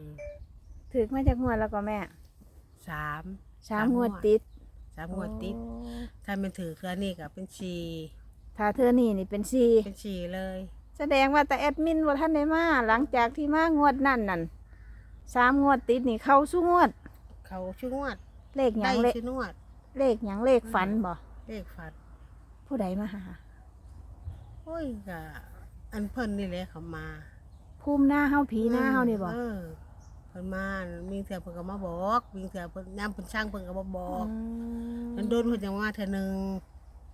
อืมถึกมาจากงวดแล้วก็แม่สามสามงวดติดสามงวดติดโอ้ถ้ามันถือเครือนี่ก็เป็นชีถ้าเธอนี่นี่เป็นสี่เป็นชีเลยแสดงว่าแต่แอดมินว่าท่านได้มาหลังจากที่มางวดนั่นนั่นสามงวดติดนี่เข้าสู้งวด เขาชื่องวดเลขหยัได้งเลขชื่อนวด เลขหยังเลขฝันบ่เลขฝันผู้ใดมาหาโอ้ยก็อันเพิ่นนี่แหละเขามาภูมิหน้าเฮาผีหน้าเฮานี่บ่เออเพิ่นมามีเถื่อเพิ่นก็มาบอกมีเถื่อเพิ่นยามเพิ่นช่างเพิ่นก็มาบอกมมันโดนเพิ่นจังว่าเทื่อหนึง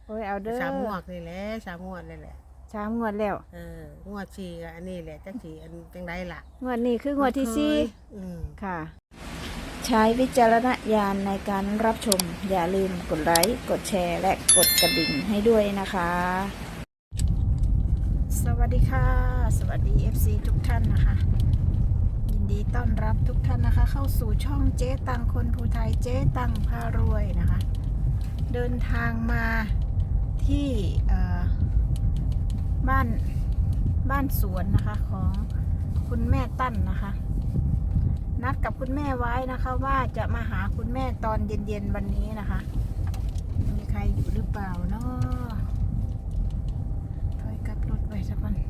โอ้ยเอาเด้อสามงวดนี่แหละสามงวดนี่แหละสามงวดแล้ว เอองวดชีก็อันนี้แหละจักสีอันจังไดล่ะงวดนี้คืองวดที่สี่อืมค่ะ ใช้วิจารณญาณในการรับชม อย่าลืมกดไลค์กดแชร์ และกดกระดิ่งให้ด้วยนะคะ สวัสดีค่ะ สวัสดี FC ทุกท่านนะคะยิน ดีต้อนรับทุกท่านนะคะ เข้าสู่ช่องเจ๊ตังคนภูไทยเจ๊ตังพารวยนะคะ เดินทางมาที่บ้านบ้านสวนนะคะของคุณแม่ตั้นนะคะ นัดกับคุณแม่ไว้นะคะว่าจะมาหาคุณแม่ตอนเย็นๆวันนี้นะคะ มีใครอยู่หรือเปล่าเนาะถอยกลับรถไว้สักก่อนอะ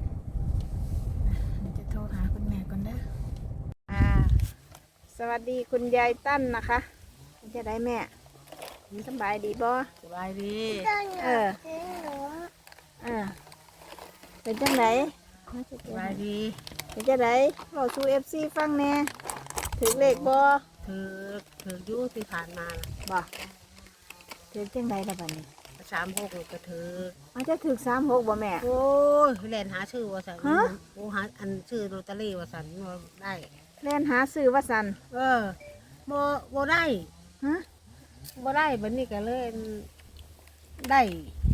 เดี๋ยวจะโทรหาคุณแม่ก่อนนะอ่า สวัสดีคุณยายตั้นนะคะจะได้แม่สบายดีบ่สบายดีเออเออเป็นจังไหนสบายดีเป็นจังไหนบอกชูเอฟซีฟังแหน่ถึงเลขบ่ถือถืออยู่ที่ผ่านมาน่ะบ่ถึงจังไหนละบัดนี้สามหกนี่ก็ถือมันจะถึงสามหกบ่แม่ โอ้ยแลนหาชื่อว่าสันฮะโอ้หาอันชื่อโรตารี่ว่าสันว่าได้ เล่นหาซื้อว่าสันเออบ่บ่ได้ฮะบ่ได้บัดนี้ก็เลยได้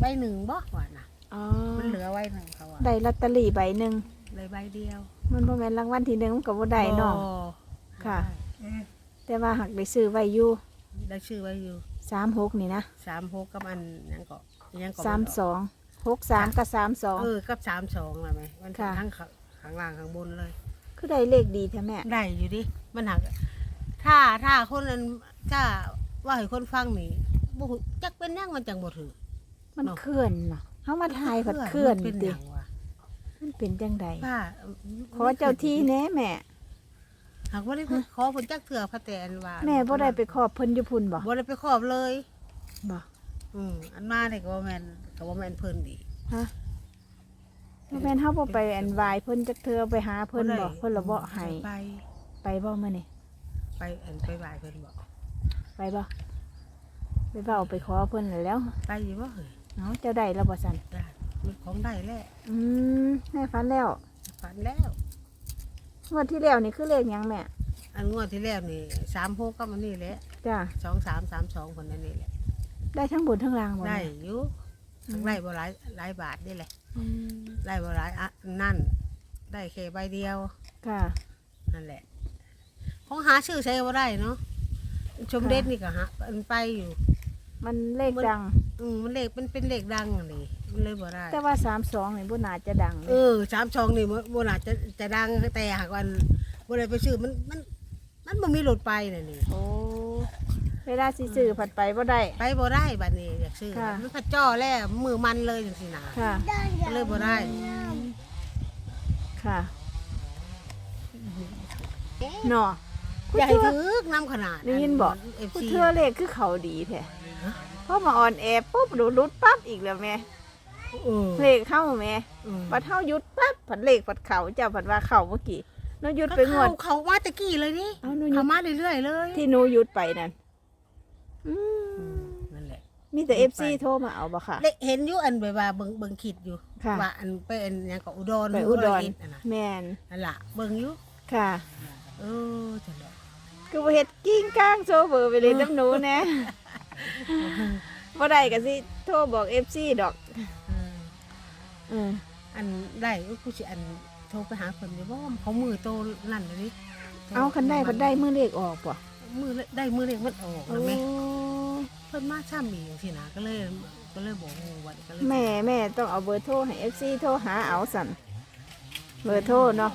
ใบหนึ่งบ่ว่าน่ะ อ๋อมันเหลือไว้หนึ่งเขาอะได้ลอตเตอรี่ใบหนึ่งเลยใบเดียวมันบ่แม่นรางวัลที่หนึ่งมันก็บ่ได้เนาะบ่ค่ะได้แต่ว่าหักได้ซื้อไว้อยู่ได้ชื่อไว้อยู่สามหกนี่นะสามหกกับอันหยังก็หยังก็สามสองหกสามกับสามสอง เออกับสามสองละไหมมันค่ะ ทั้งข้างข้างล่างข้างบนเลย คือได้เลขดีแท้แม่ได้อยู่ดิมันหักถ้าถ้าคนนั้นถ้าว่าให้คนฟังนี่บ่ฮู้จักเป็นหยังมันจังบ่ถือ มันเนาะ เคลื่อนเนาะเฮามาทายผัดเคลื่อนมัเป็นหติยังวะมันเป็นจังใดป้าขอเจ้าที่แหน่แม่ หากว่าได้ขอเพิ่นจักเถื่อพระแตนว่าแม่บ่ได้ไปขอบเพิ่นอยู่พุ่นบ่บ่ได้ไปขอบเลย บ่ อืมอันมานี่ก็บ่แม่นก็บ่แม่นเพิ่นอีกฮะ บ่แม่นเฮาบ่ไปอันวายเพิ่นจักเทื่อไปหาเพิ่นบ่เพิ่นละบ่ให้ไป ไปบ่มื้อนี้ไปอันไปไหว้เพิ่นบ่ไปบ่ไปเว้าไปขอเพิ่นแล้ว ไปอยู่บ่เฮ้ยเนาะเจ้าได้แล้วบ่ซั่นได้มันของได้แล้วอืมแม่ฝันแล้วฝันแล้วงวดที่แล้วนี่คือเลขหยังแม่อันงวดที่แล้วนี่36ก็มันนี่แหละจ้า2332คนนั้นนี่แหละได้ทั้งบนทั้งล่างบ่ได้แม่อยู่ อืมได้บ่หลายหลายบาทนี่แหละอืมได้บ่หลายอะนั่น ได้แค่ใบเดียวค่ะ นั่นแหละ ของหาชื่อใช้บ่ได้เนาะชมเด็ดนี่ก็หาอันไปอยู่ มันเลขดัง อืมมันเลขมันเป็นเลขดังอะนี่มันเลยบ่ได้แต่ว่า32นี่บ่น่าจะดังเลเอยอสามชองนี่บ่บ่น่าจะจะดังแต่หากวันบ่ได้ไปซื้อมันมัน มันบ่มีรถไปน่ะนี่ โอ้ เวลาสิซื้อผัดไปบ่ได้ ไปบ่ได้บัดนี้อยากซื้อค่ะ มันพัดจ้อแล้วมือมันเลยจังซี่นะค่ะ ก็เลยบ่ได้ค่ะเนาะอยากให้ถึกน้ำขนาดได้ยินบอกเอฟผู้ซีเทื่อเลขคือเขาดีแท้พอมาออนแอร์ปุ๊บดูรุดปั๊บอีกแล้วแม่เออเลขเข้าแม่เออปัดเท่าหยุดปั๊บผัดเลขผัดเขาเจ้าผัดว่าเขาเมื่อกี้หนูหยุดก็ไปงวเขาดเขามาตะกี้เลยนี่เอาหนูหยุเขาดมาเรื่อยๆเลยที่หนูหยุดไปนั่น อือืมมนั่นแหละ มีแต่หยุเอดฟไปซีโทรมาเอาบ่ค่ะได้เห็นอยู่อันแบบว่าเบิ่งเบิ่งคิดอยู่ค่ะ ว่าอันไปอันหยังก็อุดรไปอุดรเฮ็นั่นน่ะแมนนั่นล่ะเบิ่งอยู่ค่ะ เออจังได๋ คือบ่เฮ็ดกิ้งก้างโซเบอร์ไปเลยน้ำหนูแหนะบ่ได้ก็สิโทรบอก FC ดอกเออเอออันได้ก็กูสิอันโทรไปหาเพิ่นอยู่บ่ว่าเขามือโตนั่นเลยดิเอาคันได้คันได้มือเลขออกบ่มือได้มือเล็กมันออกโอ้แล้วแม่เพิ่นมาซ้ำอีกจังซี่นะก็เลยก็เลยบอกงูวันก็เลยแม่แม่ต้องเอาเบอร์โทรให้ FC โทรหาเอาสั่นเบอร์โทรเนาะ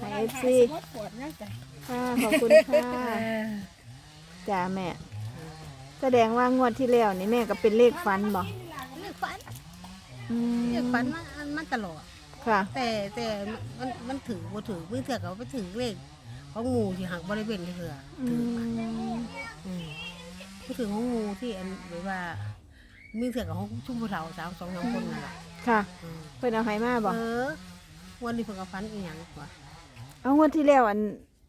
ให้ FC ค่ะขอบคุณค่ะจ้าแม่ แสดงว่างวดที่แล้วนี่แม่ก็เป็นเลขฟันบ่เรียกฝันอืมเรียกฝันมันมันตลอด ค่ะ แต่แต่มันมันถือบ่ถือมือเถื่อเขาไปถือเลขของงูที่หักบริเวณเถื่ออืถือมอืม พูดถึงของงูที่อันแบบว่ามีเถื่อกับของชุ่มผู้เฒ่าสาวสองสามคนนั่นแหละค่ะอืมเพิ่นเอาให้มาบ่เออวันนี้เพิ่งเอาฟันอีหยังวะเอางวดที่แล้วอัน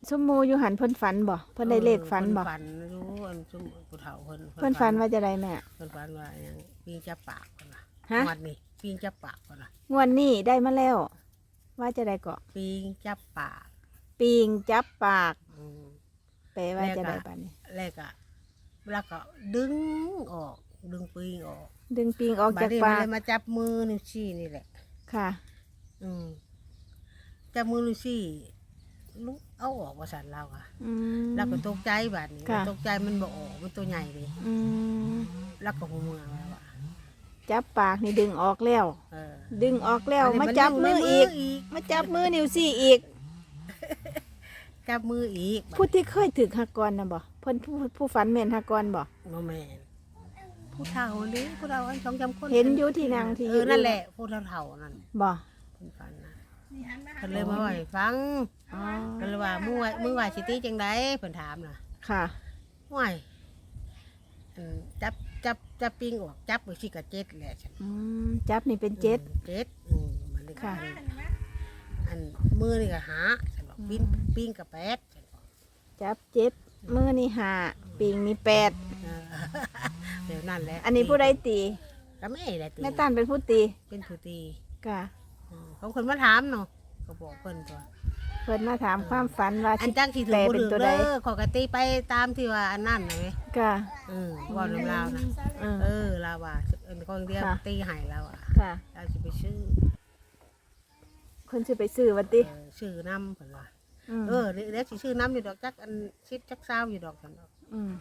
สมโมอยู่หันเพิ่นฝันบ่เพิ่นได้เลขฝันบ่เพิ่ฝันรู้อันชุ่มผู้เฒ่าเพิ่นเพิ่นฝันว่าจะได้แม่เพิ่นฝันว่าอหยังปีงจับปากเพิ่นล่ะฮะวันนี้ปีงจับปากเพิ่นล่ะงวดนี้ได้มาแล้ว ว่าจะได้เกาะปีงจับปากปิงจับปากอืมแปลว่าจะได้ปานนี้ แรกอะ แล้วก็ดึงออก ดึงปีงออกดึงปิงออกจากบัดนี้ปากมันเลยมาจับมือนิ้วชี้นี่แหละ ค่ะ อืมจับมือนิ้วชี้ลุกเอาออกว่าสันเราอะอืม แล้วก็ตกใจบาดนี้ค่ะ ตกใจมันบอกออกมันตัวใหญ่เลยอืมแล้วก็หัวมือมาว่าจับปากนี่ดึงออกแล้ว เออดึงออกแล้วอันนี้มาจับมือในอีกอีก มาจับมือนิ้วซี่อีก จับมืออีกผู้ที่เคยถึกหักกรนะบ่เพิ่นผู้ผู้ฝันแม่นหักกรบ่โมแมนผู้เฒ่านี้ผู้เราอันสองจำคนเห็นอยู่ที่นางที่เออยู่อนั่นแหละผู้เฒ่าๆนั่นบ่คนฝันนะเพิ่นเลยมาว่าให้ฟังอ๋อก็เลยว่ามือว่ามือว่าสิตีจังไดเพิ่นถามน่ะค่ะห่วยอันจับจับจับปิ้งออกจับไปสิกะเจ็ดแหละฉันอืมจับนี่เป็นเจ็ดอืมเจ็ดอืมมันเลยค่ะอันอันมือนี่ก็หา ฉันบอกปิ้งปิ้งกับแปดฉันบอกจับเจ็ดมือนี่ห้าปิงนี่แปดเออเดี๋ยวนั่นแหละอันนี้ผู้ใดตีก็ไม่ได้ตีแม่ตั้นเป็นผู้ตีเป็นผู้ตีค่ะอืมเขาคนมาถามเนาะก็บอกเพิ่นตัวเพิ่นมาถามความฝันว่าอัสินจังที่ถืแปลอเป็นถือตัวใดเด้อขอกตีไปตามที่ว่าอันนั่นนะเว้ยค่ะเออว่าน้ำลาวนะเออเออลาวว่าเออคนเดียวค่ะตีใหายแล้วอะค่ะเราจะไปชื่อ เพิ่นสิไปซื้อวันติเออชื่อน้ำเพิ่นว่ามเออเดี๋ยวเดี๋ยวสิชื่อน้ำอยู่ดอกจักอันชิดจักเศร้าอยู่ดอกกันดอกมอืม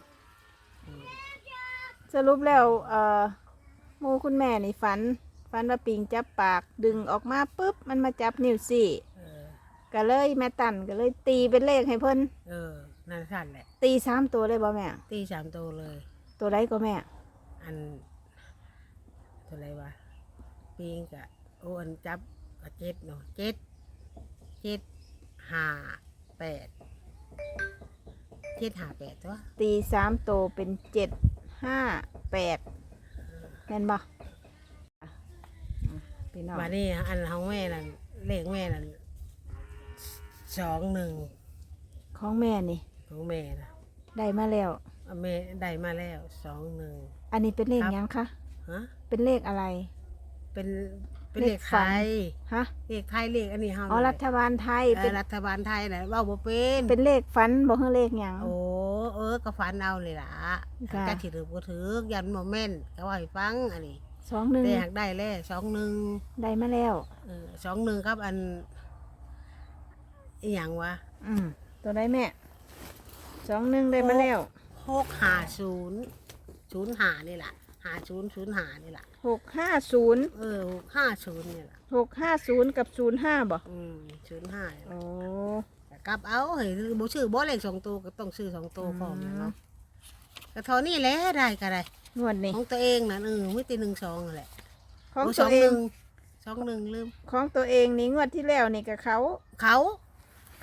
สรุปแล้วเอ่อหมูคุณแม่นี่ฝันฝันว่าปิงจับปากดึงออกมาปุ๊บมันมาจับนิ้วสี่เออก็เลยแม่ตันก็เลยตีเป็นเลขให้เพิ่นเออนั่นสั่นแหละตีสามตัวเลยบ่แม่ ตีสามตัวเลย ตัวไรก็แม่ อันตัวอะไรวะปีงกะโอ้อันจับ กะเจ็ดเนาะเจ็ดเจ็ดห้าแปดเจ็ดห้าแปดตัวตีสามตัวเป็นเจ็ดห้าแปดแม่นบ่พี่น้องวันนี้อันของแม่นั่นเลขแม่นั่นสองหนึ่งของแม่นี่ ของแม่นะได้มาแล้วเอาแม่ได้มาแล้วสองหนึ่งอันนี้เป็นเลขครับหยังคะ ฮะเป็นเลขอะไร เป็น เป็นเลเลขขฝัไทนยฮะเลขไทยเลขอันนี้เฮาอ๋อนี่แหละรัฐบาลไทยเอเป็อนรัฐบาลไทยนะเว่าบ่เป็นเป็นเลขฝันบ่คือเลขหยัง โอ้เออก็ฝันเอาเลยล่ะค่ะจะถือบ่ถือยันโมเมนต์ก็ว่าให้ฟังอันนี้สองหนึ่งแต่หากได้แล้วสองหนึ่งได้มาแล้ว เออสองหนึ่งครับอันอีหยังวะอืมตัวได้แม่สองหนึ่งได้มาแล้วหกห้าศูนย์ศูนย์ห้านี่แหละห้าศูนย์ศูนย์ห้านี่แหละ หกห้าศูนย์เออหกห้าศูนย์นี่แหละหกห้าศูนย์กับศูนย์ห้าบ่อืมศูนย์ห้าโอ้ กลับเอาเฮ้ยบ่ชื่อบ่เลขสองตัวก็ต้องซื้อสองตัวพร้อมเนาะก็เท่านี้แหละได้ก็ได้งวดนี้ของตัวเองนะเออไม่ตีหนึ่งสองนั่นแหละของโตัวเองสองหนึ่งลืม ของตัวเองนี่งวดที่แล้วนี่กับเขา เขา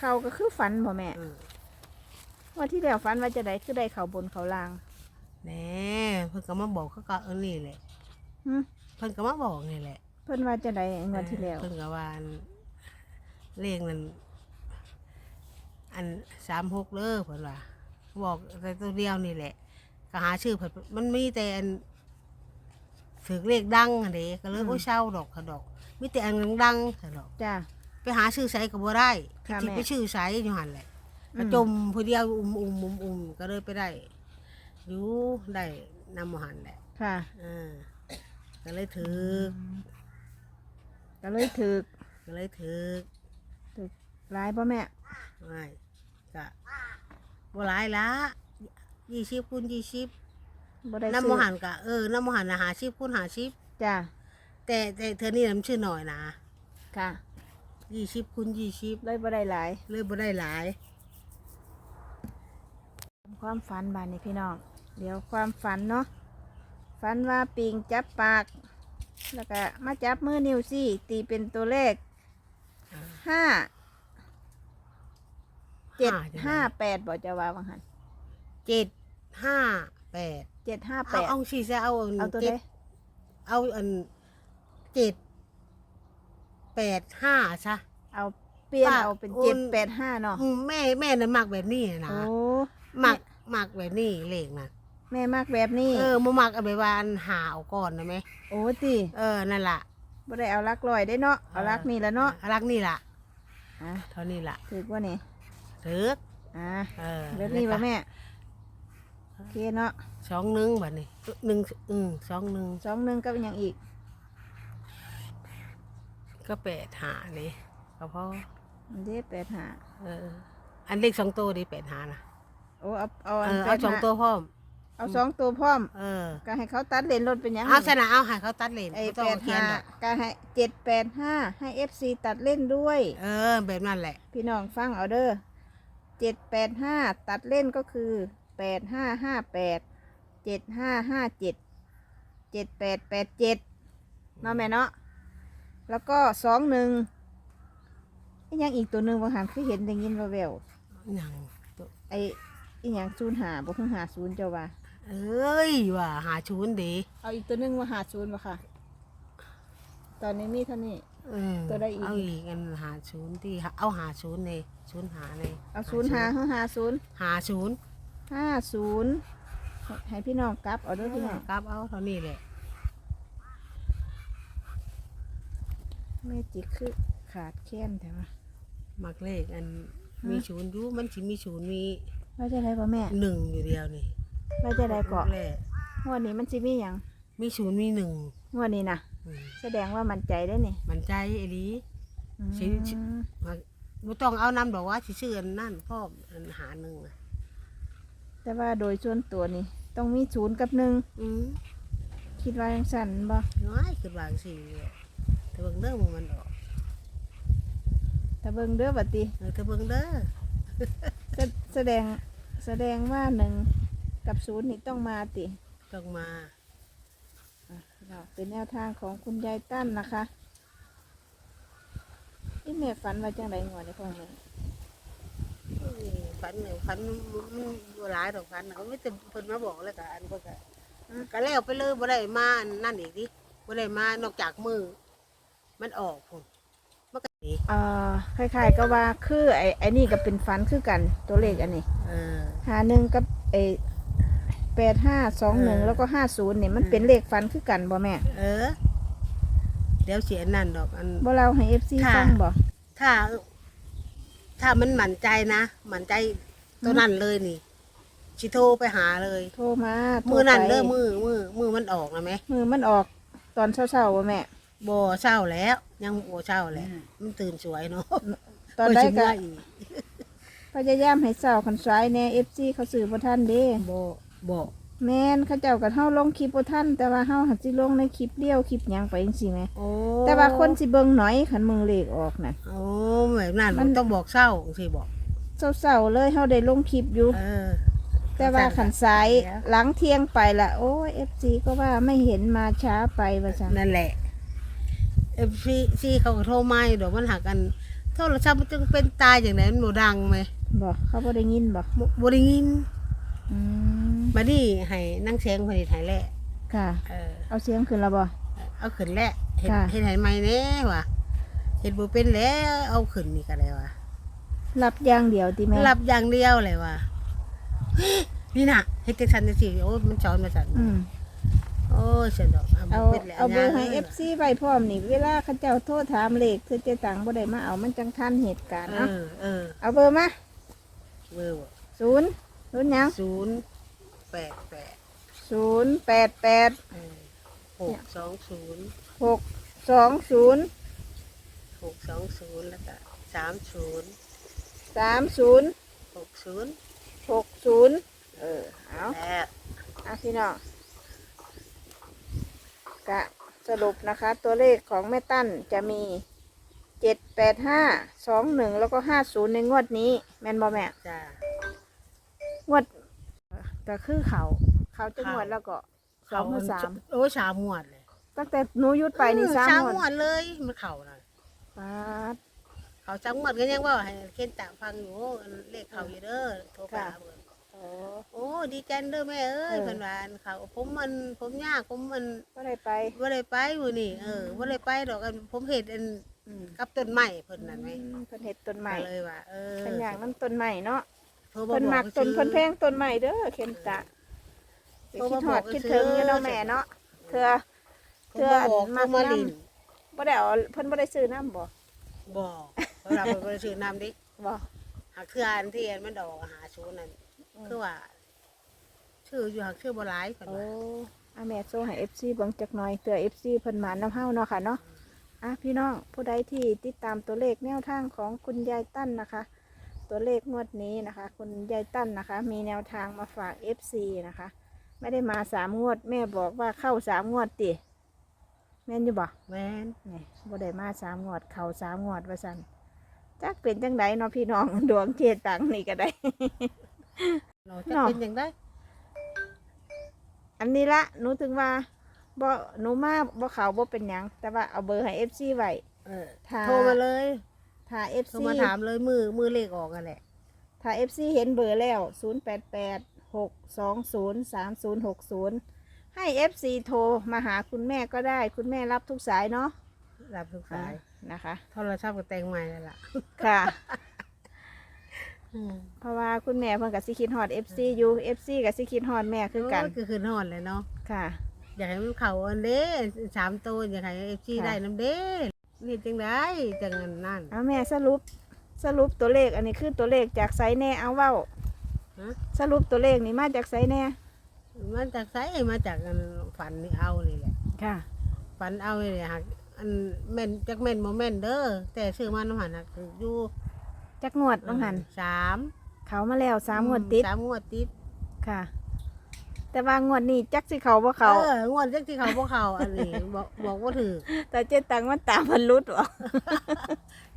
เขาก็คือฝันบ่แม่เอองวดที่แล้วฝันว่าจะได้คือได้เขาบนเขาล่างแหน่เพิ่นก็มาบอกเขาก็เออนี่แหละ หึเพิ่นก็มาบอกนี่แหละเพิ่นว่าจะได้งวดที่แล้วเพิ่นก็ว่าอันเลขนั้นอันสามหกเด้อเพิ่นว่าบอกแต่ตัวเดียวนี่แหละ ก็หาชื่อเพิ่นมันมีแต่อันถือเลขดังอันเด้ก็เลยโอ้ยเศร้าดอกค่ะดอกมีแต่อันดังๆค่ะดอก จ้า ไปหาชื่อไสก็บ่ได้ค่ะที่แม่ ไปชื่อไสอยู่หั่นแหละอืมกระจมผู้เดียวอุ้มอุ้มอุ้มอุ้มก็เลยไปได้อยู่ได้นำมาหันแหละค่ะอ่า ก็เลยถือก็เลยถือก็เลยถือร้ายป่ะแม่ไม่ก็บ่หลายละยี่สิบคูณยี่สิบบ่ได้น้ำซื้มอหันกะเออน้ำมหันนะหาสิบคูณหาสิบจ้าแต่แต่เธอนี่น้ำชื่อหน่อยนะค่ะยี่สิบคูณยี่สิบเลยบ่ได้หลายเลยบ่ได้หลายความฝันบานนี้พี่น้องเดี๋ยวความฝันเนาะ ฝันว่าปิงจับปาก แล้วก็มาจับมือนิ้วซี่ ตีเป็นตัวเลขอ่าห้าเจ็ดจังห้าไดแปดบอกจะว่าวังหันเจ็ดห้าแปดเจ็ดห้าแปเอาดเอาสิจะเอาอันเอาตัวเจ็ใดดเอาอันเจ็ดแปดห้าซะ เอาเปลี่ยนป้าเอาเป็นโอน เจ็ดแปดห้าเนาะอืมแม่แม่น่ะมักแบบนี้นะโอ้มักมักแบบนี้เลขนะ แม่มากแบบนี้ เออมามักเอาไปวาอันหาเอาก่อนนะไหมโอ้ตีเออนั่นล่ะบ่ได้เอาลักลอยได้เนาะเอาลักนี่แล้วเนาะรักนี่ล่ะอะเท่านี้ล่ะถือว่านี่ถืออะเออแบบนี้ป่ะแม่โอเคเนาะสองหนึ่งบัดนี้หนึ่งอืมสองหนึ่งสองหนึ่งก็เป็นอย่างอีก ก็แปดหานี่ก็พอมันเด้แปดหาเออ อันเลขสองตัวดีแปดหานะโอ้เอาเอาเออันอแปเอาดสองหาตัวพร้อม เอาสองตัวพร้อม เออก็ให้เขาตัดเลนรถเป็นหยังเอาสนะเอาให้เขาตัดเลนไอ้ไม่ต้แปองดเขียห้านหรอกก็ให้เจ็ดแปดห้าให้เอฟซีตัดเล่นด้วย เออ แบบนั้นแหละ พี่น้องฟังเอาเด้อเจ็ดแปดห้าตัดเล่นก็คือแปดห้าห้าแปดเจ็ดห้าห้าเจ็ดเจ็ดแปดแปดเจ็ดเนาะแม่เนาะแล้วก็สองหนึ่งอีกยังอีกตัวหนึ่งบางหางคือเห็นได้ยินว่าแววหยังตัวไอ้อีหยังศูนย์หาบ่คือหาศูนย์เจ้าว่า เอ้ยว่าหาชูนดีเอาอีกตัวหนึ่งมาหาศูนย์บ่ค่ะ ตอนนี้มีเท่านี้ เออตัวใดอีก เอาอีกอันหาชูนที่เอาหาชูนเลยชูนหาเลยเอาศูนย์หาเฮาหาศูนย์หาชูนห้าศูนย์ให้ให้พี่น้องกลับเอาเด้วยพี่น้องกลับเอาเท่านี้แหละแม่จิกคือขาดแค้นแต่ว่ามักเลขอันมีชูนอยู่มันสิมีชูนมีว่าจะได้ป่ะแม่หนึ่งอยู่เดียวนี่ ว่าจะได้เกาะแรกงวดนี้มันสิมีหยังมีชูนมีหนึ่งงวดนี้นะอืมแสดงว่ามันใจได้นี่มันใจไอ้ลีอืมสิสิ บ่ต้องเอานำดอกว่าสิชื่ออันนั่นพ่อมอันหาหนึ่งน่ะแต่ว่าโดยส่วนตัวนี่ต้องมีศูนย์กับหนึ่งอืมคิดว่ายังสั่นบ่น้อยคือวางสิแต่เบิ่งเด้อมึงมันออกแต่เบิ่งเด้อบัดติเออแต่เบิ่งเด้อแสแสดงแสดงว่าหนึ่ง กับศูนย์นี่ต้องมาติต้องมาอะเราเป็นแนวทางของคุณยายตั้นนะคะอีแม่ฝันว่าจังไดงวดในพ่อแม่เอ้ยฝันเนี่ยฝันมันบ่หลายดอกฝันน่ะก็ไม่แต่เพิ่นมาบอกแล้วก็อันก็ก็ก็แล้วไปเลยบ่ได้มาอันนั่นอีกดิบ่ได้มานอกจากมือ มันออกพุ่นมันก็ดีเอ่อคล้ายๆก็ว่าคือไอ้ไอ้นี่ก็เป็นฟันคือกันตัวเลขอันนี้เออหาหนึ่งกับไอ้ แปดห้าสองหนึ่งเออแล้วก็ห้าศูนย์เนี่ยมันอืมเป็นเลขฟันคือกันบ่แม่ เออ เดี๋ยวเสียนั่นดอกอัน บ่เราให้เอฟซีค่ะ ฟังบ่ถ้า ถ้ามันหมั่นใจนะ หมั่นใจตัวนั้นเลยนี่ชิโทรไปหาเลย โทรมาโทรมือนั่นไปเด้อมือมือมือมันออกนะไหมมือมันออกตอนเช้าๆบ่แม่โบเศร้าแล้ว ยังโบเศร้าแล้วมันตื่นสวยเนาะตอนได้โยสิก็เมื่อยอีกพยายามให้เศร้าคันซ้ายแน่เอฟซีเขาสื่อบ่ทันเด้โบโบแม่นเขาเจ้าก็เฮาลงคลิปบ่ทันแต่ว่าเฮาหัดสิลงในคลิปเดียวคลิปหยังไปจังซี่แหมโอ้แต่ว่าคนสิเบิ่งหน่อยคันมึงเลขออกน่ะ โอ้แบบนั้นมัมันนต้องบอกเศร้าสิบอกเศร้าๆเลยเฮาได้ลงคลิปอยู่ เออ แต่ว่าขันซ้ายแล้วหลังเที่ยงไปละโอ้เอฟซีก็ว่าไม่เห็นมาช้าไปว่าจังนั่นแหละเอฟซีซีเขาก็โทรมาอยู่ดอกมันหักกันโทรศัพท์มันจึงเป็นตายอย่างไรมันโมดังไหมบอกเขาบ่ได้ยินบอกบ่บริยินอืม มาดิให้นั่งเสียงผลิตหายแหละค่ะ เออ เอาเสียงขึ้นและบ่ เอาขึ้นแหละเห็นค่ะ เห็นหายไหมแน่ว่ะเห็นบ่เป็นแล้วเอาขึ้นนี่ก็ได้ว่ะรับอย่างเดียวติแม่รับอย่างเดียวเลยว่ะนี่น่ะเฮ็ดจังซั่นจังซี่โอ้ยมันสอนมาสั่นอืมโอ้ยฉันดอกเอาป็นแล้วเอาเบอร์ให้ ย่งเอฟซีไว้พร้อมนี่เวลาเขาเจ้าโทรถามเลขคือเจตังบ่ได้มาเอามันจังทันเหตุการณ์เอเนาะอเออเอาเบอร์มาเบอร์บ่ศูนย์ศูนย์หยัง ศูนย์ แปดแปดศูนย์แปดแปดเออหกสองศูนย์หกสองศูนย์หกสองศูนย์แล้วก็สามศูนย์สามศูนย์หกศูนย์หกศูนย์เออเอาแล้วอะพี่น้องกะสรุปนะคะ ตัวเลขของแม่ตั้นจะมีเจ็ดแปดห้าสองหนึ่งแล้วก็ห้าศูนย์ในงวดนี้ แม่นบอแม่จ้างวด ก็คือเขาเขาจะงวดแล้วก็สองหรือสามโอ้ยสามงวดเลยตั้งแต่หนูหยุดไปนี่สามสามงวดงวดเลยมันเข่าน่ะปาดเขาสามงวดก็ยังว่าให้เคนตะฟังอยู่อันเลขเขาอยู่เด้อโทรไปค่ะหาเบิ่งโอ้โอ้ดีใจเด้อแม่เอ้ยเออเพิ่นว่าอันเขาผมมันผมยากผมมันก็ได้ไปบ่ได้ไปมื้อนี้เออบ่ได้ไปดอกอันผมเฮ็ดอันอืมกับต้นไม้เพิ่นนั่นไหมอืเพิ่นเห็ดต้นใหม่ก็เลยว่าเออเพิ่นอยากน้ำต้นใหม่เนาะ โทรมาเพิ่นบอมักต้นซื้อเพิ่นแพงต้นใหม่เด้อเข็มตะโทรคิมาดฮอดบอกคิดซื้ถึองอยู่เนาะแม่เนาะเธอโทรมาบอกเทื่ออันโทรมาลินบ่ได้เอาเพิ่นบ่ได้ซื้อน้ำบ่บอกเวลาเพิ่นบ่ได้ซื้อน้ำดิบ่ หากเทื่ออันที่อันมันดอกหาชูนั่นคือว่า ชื่ออยู่หากชื่อบ่หลายเพิ่นโอ้ว่าอาแม่โซให้ FC เบิ่งจักหน่อยเตือ FC เพิ่นหมาน้ำเฮาเนาะค่ะเนาะอะพี่น้องผู้ใดที่ติดตามตัวเลขแนวทางของคุณยายตั้นนะคะ ตัวเลขงวดนี้นะคะ คุณยายตั้นนะคะ มีแนวทางมาฝาก FC นะคะ ไม่ได้มาสามงวด แม่บอกว่าเข้าสามงวดติ แม่นอยู่บ่แม่นนี่บ่ได้มาสามงวด เข้าสามงวดว่าซั่นจักเป็นจังไดเนาะพี่น้องดวงเจตังนี่ก็ได้ เราจะเนาะเป็นจังได๋อันนี้ละหนูถึงว่าบ่หนูมาบ่เขาบ่เป็นหยังแต่ว่าเอาเบอร์ให้ FC ไว้เออถ้าโทรมาเลย ถ้าโท FC รมาถามเลยมือมือเลขออกกันแหละ ถ้า FC เห็นเบอร์แล้ว088 620 3060ให้ FC โทรมาหาคุณแม่ก็ได้ คุณแม่รับทุกสายเนาะรับทุกสายนะคะ โทรศัพท์ก็แต่งใหม่แล้วล่ะค่ะ อืมเพราะว่าคุณแม่เพิ่นก็สิคิดฮอด FC อยู่ FC ก็สิคิดฮอดแม่คือกัน โยคือคืนนอนเลยเนาะ ค่ะ อยากให้มันเข้าอันเด้สามตัวอยากให้เอฟซีค่ะ ได้น้ำเด้ นี่จังได้จังอันนั่นเอาแม่สรุปสรุปตัวเลขอันนี้คือตัวเลขจากไซแน่เอาเว้าฮะสรุปตัวเลขนี่มาจากไซแน่มาจากไสมาจากอันฝันนี่เอานี่แหละค่ะฝันเอานี่แหละหักอันแม่นจักแม่นโมแม่นเด้อแต่ซื้อมาน้ำหันหักถืออยู่จักงวดบังหันสามเขามาแล้วสามงวดติดสามงวดติดค่ะ แต่ว่างวดนี้จักสิเขาบ่เขา เอองวดจักที่เขาบ่เขาอันนี้บอกบอกว่าถือแต่เจ๊ตังมันตามมันรุดวะ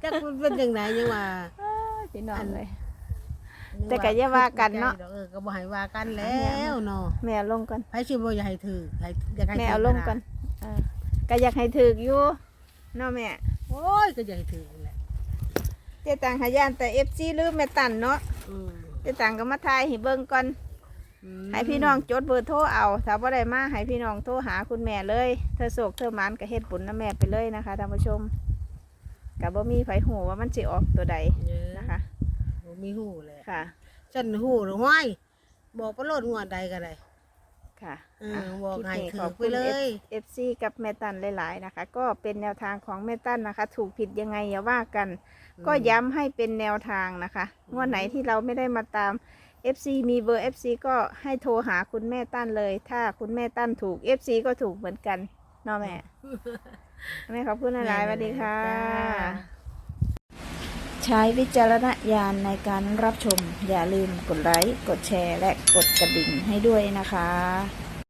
จักมันเป็นจังไหนยังว่า พี่น้องเลยยังแต่ก็อย่าว่ากันเนาะ เออก็บ่ให้ว่ากันแล้วเนาะแม่เอาลงก่อนไผสิบ่อยากให้ถือให้อยากให้แม่ถืเอาลงก่อนเออก็อยากให้ถือกอยู่เนาะแม่ โอ้ยก็อยากให้ถือนั่นแหละเจ๊ตังหายานแต่เอฟซีลืมแม่ตันเนาะอืม เจ๊ตังก็มาทายให้เบิ่งก่อนอืม ให้พี่น้องจดเบอร์โทรเอาถ้าบ่ได้มาให้พี่น้องโทรหาคุณแม่เลย เธอโศกเธอหมันก็เฮ็ดบุญนะแม่ไปเลยนะคะท่านผู้ชมก็บ่มีไผหูว่ามันสิออกตัวใดเยอะนะคะบ่มีหูเลยค่ะฉันหูหรือไม่บอกไปโลดงวดใดก็ได้ค่ะเออบอกคลิปให้นี้ถืขออบไปคุณเลยเอฟซีกับแม่ตันหลาย ๆ นะคะ ก็เป็นแนวทางของแม่ตันนะคะ ถูกผิดยังไงอย่าว่ากัน ก็ย้ำให้เป็นแนวทางนะคะงวดไหนที่เราไม่ได้มาตาม FC มีเบอร์ FC ก็ให้โทรหาคุณแม่ตั้นเลย ถ้าคุณแม่ตั้นถูก FC ก็ถูกเหมือนกันเนาะแม่ แม่ขอบคุณหลายๆสวัสดีค่ะจ้าใช้วิจารณญาณในการรับชม อย่าลืมกดไลค์ กดแชร์ และกดกระดิ่งให้ด้วยนะคะ